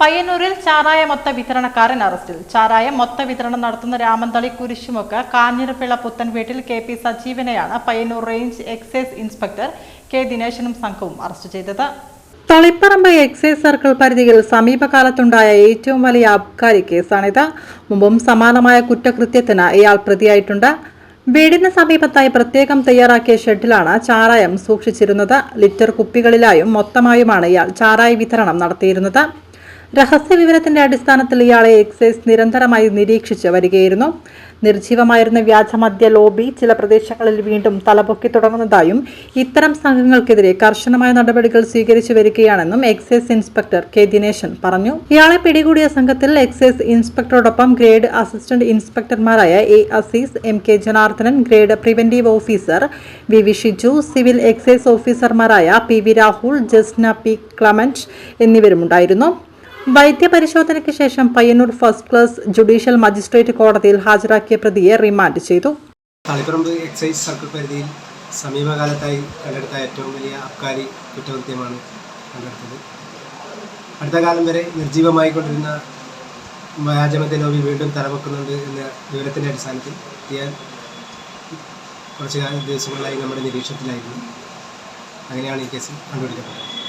പയ്യന്നൂരിൽ ചാരായ മൊത്ത വിതരണക്കാരൻ അറസ്റ്റിൽ. ചാരായ മൊത്ത വിതരണം നടത്തുന്ന രാമന്തളി കുരിശുമൊക്ക കാഞ്ഞിരപ്പിള്ള പുത്തൻ വീട്ടിൽ K P സജീവനെയാണ് Payyannur range excise inspector K ദിനേശനും സംഘവും അറസ്റ്റ് ചെയ്തത്. തളിപ്പറമ്പ് എക്സൈസ് സർക്കിൾ പരിധിയിൽ സമീപകാലത്തുണ്ടായ ഏറ്റവും വലിയ അബ്കാരി കേസാണിത്. മുമ്പും സമാനമായ കുറ്റകൃത്യത്തിന് ഇയാൾ പ്രതിയായിട്ടുണ്ട്. വീടിന് സമീപത്തായി പ്രത്യേകം തയ്യാറാക്കിയ ഷെഡിലാണ് ചാരായം സൂക്ഷിച്ചിരുന്നത്. ലിറ്റർ കുപ്പികളിലായും മൊത്തമായുമാണ് ഇയാൾ ചാരായ വിതരണം നടത്തിയിരുന്നത്. രഹസ്യ വിവരത്തിന്റെ അടിസ്ഥാനത്തിൽ ഇയാളെ എക്സൈസ് നിരന്തരമായി നിരീക്ഷിച്ച് വരികയായിരുന്നു. നിർജീവമായിരുന്ന വ്യാജമദ്യ ലോബി ചില പ്രദേശങ്ങളിൽ വീണ്ടും തലപൊക്കി തുടങ്ങുന്നതായും ഇത്തരം സംഘങ്ങൾക്കെതിരെ കർശനമായ നടപടികൾ സ്വീകരിച്ചു വരികയാണെന്നും എക്സൈസ് ഇൻസ്പെക്ടർ കെ ദിനേശൻ പറഞ്ഞു. ഇയാളെ പിടികൂടിയ സംഘത്തിൽ എക്സൈസ് ഇൻസ്പെക്ടറോടൊപ്പം grade assistant ഇൻസ്പെക്ടർമാരായ A Azeez M K Janardhanan grade preventive officer V V Shiju civil excise ഓഫീസർമാരായ P V Rahul Jasna P Clement എന്നിവരുമുണ്ടായിരുന്നു. വൈദ്യപരിശോധനയ്ക്ക് ശേഷം Payyannur first class judicial magistrate കോടതിയിൽ ഹാജരാക്കിയ പ്രതിയെ റിമാൻഡ് ചെയ്തു. തളിപ്പറമ്പ് എക്സൈസ് സർക്കിൾ പരിധിയിൽ സമീപകാലത്തായി കണ്ടെടുത്ത ഏറ്റവും വലിയ അബ്കാരി കുറ്റകൃത്യമാണ് കണ്ടെടുത്തത്. അടുത്ത കാലം വരെ നിർജീവമായിക്കൊണ്ടിരുന്ന വ്യാജമദ്യ ലോബി വീണ്ടും തലവെക്കുന്നുണ്ട് എന്ന വിവരത്തിന്റെ അടിസ്ഥാനത്തിൽ ഞാൻ കുറച്ച് ദിവസങ്ങളിലായി നമ്മുടെ നിരീക്ഷണത്തിലായിരുന്നു. അങ്ങനെയാണ് ഈ കേസ് കണ്ടുപിടിക്കപ്പെട്ടത്.